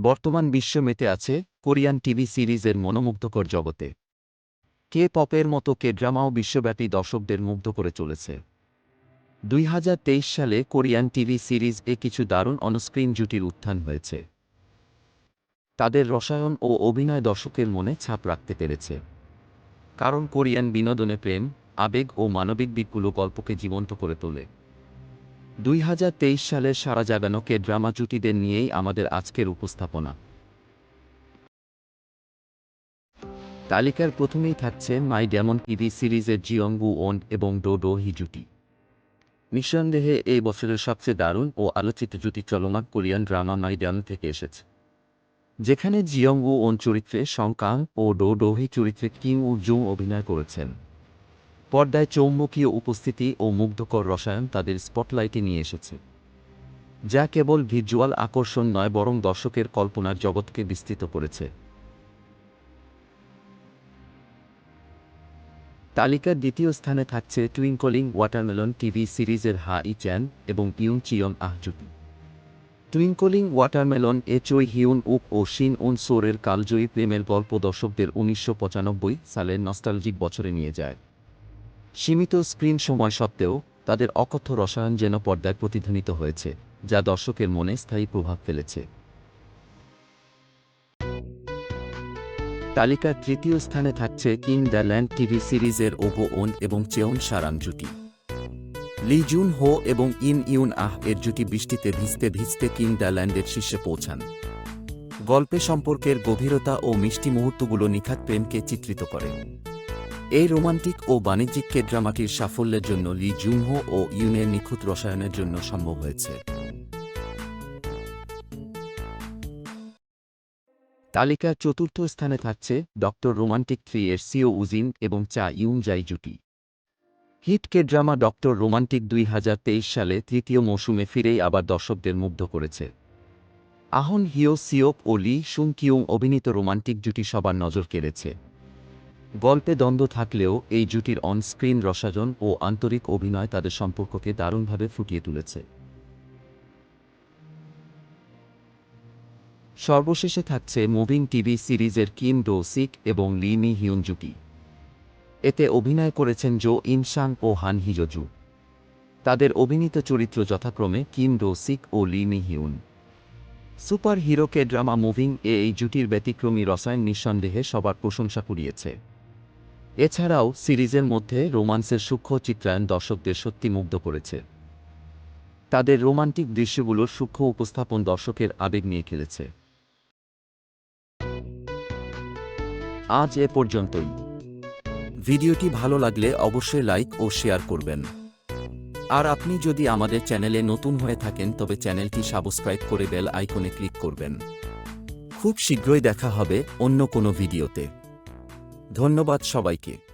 বর্তমান বিশ্ব মেতে আছে কোরিয়ান টিভি সিরিজের মনোমুগ্ধকর জগতে। কে পপের মতো কে ড্রামাও বিশ্বব্যাপী দর্শকদের মুগ্ধ করে চলেছে। দুই হাজার তেইশ সালে কোরিয়ান টিভি সিরিজ এ কিছু দারুণ অনস্ক্রিন জুটির উত্থান হয়েছে। তাদের রসায়ন ও অভিনয় দর্শকের মনে ছাপ রাখতে পেরেছে। কারণ কোরিয়ান বিনোদনে প্রেম, আবেগ ও মানবিক দিকগুলো গল্পকে জীবন্ত করে তোলে। দুই সালের সারা জাগানো কে ড্রামা জুটিদের নিয়েই আমাদের আজকের উপস্থাপনা। তালিকার প্রথমেই থাকছে মাই ডেমন টিভি সিরিজের জিয়ংবু ওন এবং ডো ডো হি জুটি নিঃসন্দেহে এই বছরের সবচেয়ে দারুণ ও আলোচিত জুটি চলমান কোরিয়ান ড্রামা মাই ডেমন থেকে এসেছে। যেখানে জিয়ং উ ওন চরিত্রে সংকাং ও ডো ডোহি চরিত্রে কিম ও জুং অভিনয় করেছেন। পর্দায় চৌম্বকীয় উপস্থিতি ও মুগ্ধকর রসায়ন তাদের স্পটলাইটে নিয়ে এসেছে, যা কেবল ভিজুয়াল আকর্ষণ নয়, বরং দর্শকের কল্পনার জগৎকে বিস্তৃত করেছে। তালিকার দ্বিতীয় স্থানে থাকছে টুইঙ্কলিং ওয়াটারমেলন টিভি সিরিজের হা ই চ্যান এবং ইউন চিয়ন আহ জুটি। টুইঙ্কলিং ওয়াটারমেলন এ চই হিউন উক ও শিন উন সোরের কালজয়ী প্রেমের গল্প দর্শকদের উনিশশো পঁচানব্বই সালের নস্টালজিক বছরে নিয়ে যায়। সীমিত স্ক্রিন সময় সত্ত্বেও, তাদের অকথ্য রসায়ন যেন পর্দায় প্রতিধ্বনিত হয়েছে, যা দর্শকের মনে স্থায়ী প্রভাব ফেলেছে। তালিকার তৃতীয় স্থানে থাকছে কিং দ্য ল্যান্ড টিভি সিরিজের ওবো ওন এবং চেউন সারাং জুটি। লি জুন হো এবং ইন ইউন আহ এর জুটি বৃষ্টিতে ভিজতে ভিজতে কিং দ্য ল্যান্ডের শীর্ষে পৌঁছান। গল্পে সম্পর্কের গভীরতা ও মিষ্টি মুহূর্তগুলো নিখাত প্রেমকে চিত্রিত করে। এই রোমান্টিক ও বাণিজ্যিক কে ড্রামাটির সাফল্যের জন্য লি জুনহো ও ইউনের নিখুঁত রসায়নের জন্য সম্ভব হয়েছে। তালিকার চতুর্থ স্থানে থাকছে ডক্টর রোমান্টিক থ্রি এর সিও উজিন এবং চা ইউন জাই জুটি। Hit K drama doctor romantic দুই হাজার তেইশ সালে তৃতীয় মৌসুমে ফিরেই আবার দর্শকদের মুগ্ধ করেছে। আহন হিও সিওপ ও লি সুং কিউং অভিনীত রোমান্টিক জুটি সবার নজর কেড়েছে। গল্পে দ্বন্দ্ব থাকলেও এই জুটির অনস্ক্রিন রসায়ন ও আন্তরিক অভিনয় তাদের সম্পর্ককে দারুণভাবে ফুটিয়ে তুলেছে। সর্বশেষে থাকছে মুভিং টিভি সিরিজের কিম ডো সিক এবং লি মি হিউন জুটি। এতে অভিনয় করেছেন জো ইনসাং ও হান হিজোজু তাদের অভিনীত চরিত্র যথাক্রমে কিম ডো সিক ও লি মি হিউন। সুপার হিরোকে ড্রামা মুভিং এ এই জুটির ব্যতিক্রমী রসায়ন নিঃসন্দেহে সবার প্রশংসা কুড়িয়েছে। এছাড়াও সিরিজের মধ্যে রোমান্সের সূক্ষ্ম চিত্রায়ন দর্শকদের সত্যি মুগ্ধ করেছে। তাদের রোমান্টিক দৃশ্যগুলোর সূক্ষ্ম উপস্থাপন দর্শকের আবেগ নিয়ে খেলেছে। আজ এ পর্যন্তই। ভিডিওটি ভালো লাগলে অবশ্যই লাইক ও শেয়ার করবেন। আর আপনি যদি আমাদের চ্যানেলে নতুন হয়ে থাকেন, তবে চ্যানেলটি সাবস্ক্রাইব করে বেল আইকনে ক্লিক করবেন। খুব শীঘ্রই দেখা হবে অন্য কোনো ভিডিওতে। ধন্যবাদ সবাইকে।